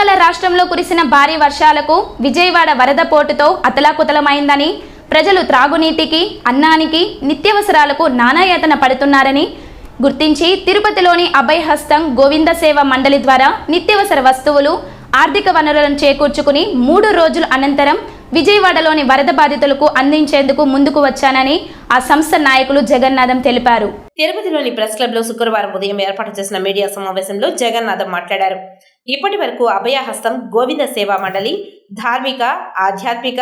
ఇటీవల రాష్ట్రంలో కురిసిన భారీ వర్షాలకు విజయవాడ వరద పోటుతో అతలాకుతలమైందని ప్రజలు త్రాగునీటికి అన్నానికి నిత్యావసరాలకు నానాయాతన పడుతున్నారని గుర్తించి తిరుపతిలోని అభయహస్తం గోవింద సేవ మండలి ద్వారా నిత్యావసర వస్తువులు ఆర్థిక వనరులను చేకూర్చుకుని మూడు రోజుల అనంతరం విజయవాడలోని వరద బాధితులకు అందించేందుకు ముందుకు వచ్చానని ఆ సంస్థ నాయకులు జగన్నాథం తెలిపారు. తిరుపతిలోని ప్రెస్ క్లబ్లో శుక్రవారం ఉదయం ఏర్పాటు చేసిన మీడియా సమావేశంలో జగన్నాథం మాట్లాడారు. ఇప్పటి వరకు అభయహస్తం గోవింద సేవా మండలి ధార్మిక ఆధ్యాత్మిక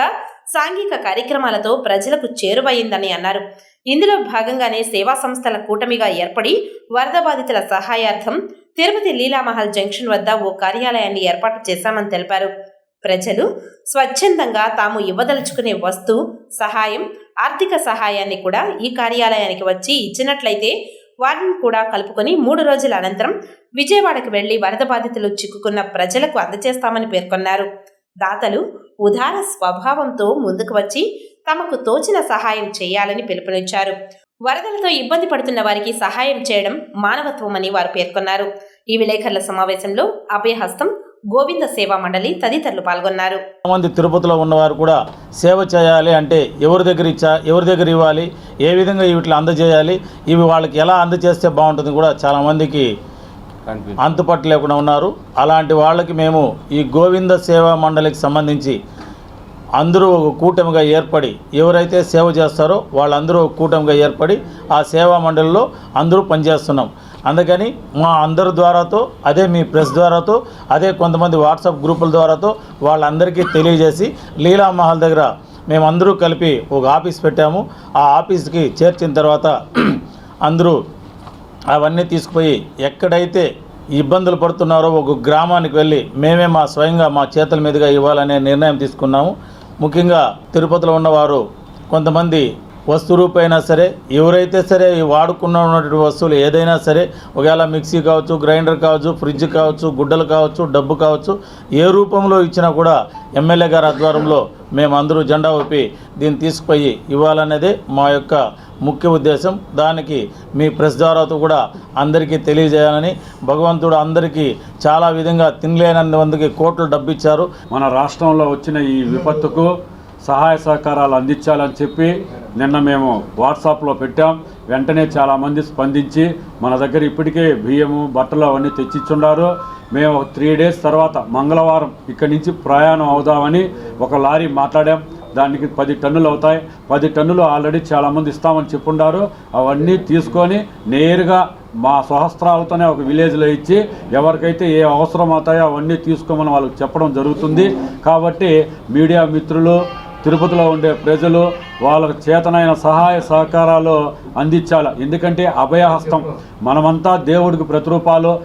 సాంఘిక కార్యక్రమాలతో ప్రజలకు చేరువయిందని అన్నారు. ఇందులో భాగంగానే సేవా సంస్థల కూటమిగా ఏర్పడి వరద బాధితుల సహాయార్థం తిరుపతి లీలామహల్ జంక్షన్ వద్ద ఓ కార్యాలయాన్ని ఏర్పాటు చేశామని తెలిపారు. ప్రజలు స్వచ్ఛందంగా తాము ఇవ్వదలుచుకునే వస్తు సహాయం ఆర్థిక సహాయాన్ని కూడా ఈ కార్యాలయానికి వచ్చి ఇచ్చినట్లయితే వారిని కూడా కలుపుకొని మూడు రోజుల అనంతరం విజయవాడకు వెళ్ళి వరద బాధితులు చిక్కుకున్న ప్రజలకు అందజేస్తామని పేర్కొన్నారు. దాతలు ఉదార స్వభావంతో ముందుకు వచ్చి తమకు తోచిన సహాయం చేయాలని పిలుపునిచ్చారు. వరదలతో ఇబ్బంది పడుతున్న వారికి సహాయం చేయడం మానవత్వమని వారు పేర్కొన్నారు. ఈ విలేకరుల సమావేశంలో అభయహస్తం గోవింద సేవా మండలి తదితరులు పాల్గొన్నారు. మంది తిరుపతిలో ఉన్నవారు కూడా సేవ చేయాలి అంటే ఎవరి దగ్గర ఇచ్చా ఎవరి దగ్గర ఇవ్వాలి ఏ విధంగా వీటిని అందజేయాలి ఇవి వాళ్ళకి ఎలా అందజేస్తే బాగుంటుంది కూడా చాలామందికి అంతుపట్టు లేకుండా ఉన్నారు. అలాంటి వాళ్ళకి మేము ఈ గోవింద సేవా మండలికి సంబంధించి అందరూ ఒక కూటమిగా ఏర్పడి ఎవరైతే సేవ చేస్తారో వాళ్ళందరూ ఒక కూటమిగా ఏర్పడి ఆ సేవా మండలిలో అందరూ పనిచేస్తున్నాం. అందుకని మా అందరి ద్వారాతో అదే మీ ప్రెస్ ద్వారాతో అదే కొంతమంది వాట్సాప్ గ్రూపుల ద్వారాతో వాళ్ళందరికీ తెలియజేసి లీలా మహల్ దగ్గర మేమందరూ కలిపి ఒక ఆఫీస్ పెట్టాము. ఆ ఆఫీస్కి చేర్చిన తర్వాత అందరూ అవన్నీ తీసుకుపోయి ఎక్కడైతే ఇబ్బందులు పడుతున్నారో ఒక గ్రామానికి వెళ్ళి మేమే మా స్వయంగా మా చేతుల మీదుగా ఇవ్వాలనే నిర్ణయం తీసుకున్నాము. ముఖ్యంగా తిరుపతిలో ఉన్నవారు కొంతమంది వస్తు రూపైనా సరే ఎవరైతే సరే వాడుకున్న ఉన్నటువంటి వస్తువులు ఏదైనా సరే ఒకవేళ మిక్సీ కావచ్చు గ్రైండర్ కావచ్చు ఫ్రిడ్జ్ కావచ్చు గుడ్డలు కావచ్చు డబ్బు కావచ్చు ఏ రూపంలో ఇచ్చినా కూడా ఎమ్మెల్యే గారి ఆధ్వర్యంలో మేము అందరూ జెండా ఊపి దీన్ని తీసుకుపోయి ఇవ్వాలనేదే మా యొక్క ముఖ్య ఉద్దేశం. దానికి మీ ప్రెస్ ద్వారాతో కూడా అందరికీ తెలియజేయాలని భగవంతుడు అందరికీ చాలా విధంగా తినలేనందుకు కోట్లు డబ్బు ఇచ్చారు మన రాష్ట్రంలో వచ్చిన ఈ విపత్తుకు సహాయ సహకారాలు అందించాలని చెప్పి నిన్న మేము వాట్సాప్లో పెట్టాం. వెంటనే చాలామంది స్పందించి మన దగ్గర ఇప్పటికే బియ్యము బట్టలు అవన్నీ తెచ్చిచ్చున్నారు మేము ఒక త్రీ డేస్ తర్వాత మంగళవారం ఇక్కడి నుంచి ప్రయాణం అవుదామని ఒక లారీ మాట్లాడాం. దానికి పది టన్నులు అవుతాయి. పది టన్నులు ఆల్రెడీ చాలామంది ఇస్తామని చెప్పుండారు. అవన్నీ తీసుకొని నేరుగా మా సహస్రాలతోనే ఒక విలేజ్లో ఇచ్చి ఎవరికైతే ఏ అవసరం అవుతాయో అవన్నీ తీసుకోమని వాళ్ళకి చెప్పడం జరుగుతుంది. కాబట్టి మీడియా మిత్రులు తిరుపతిలో ఉండే ప్రజలు వాళ్ళకు చేతనైన సహాయ సహకారాలు అందించాలి. ఎందుకంటే అభయహస్తం. మనమంతా దేవుడికి ప్రతిరూపాలు.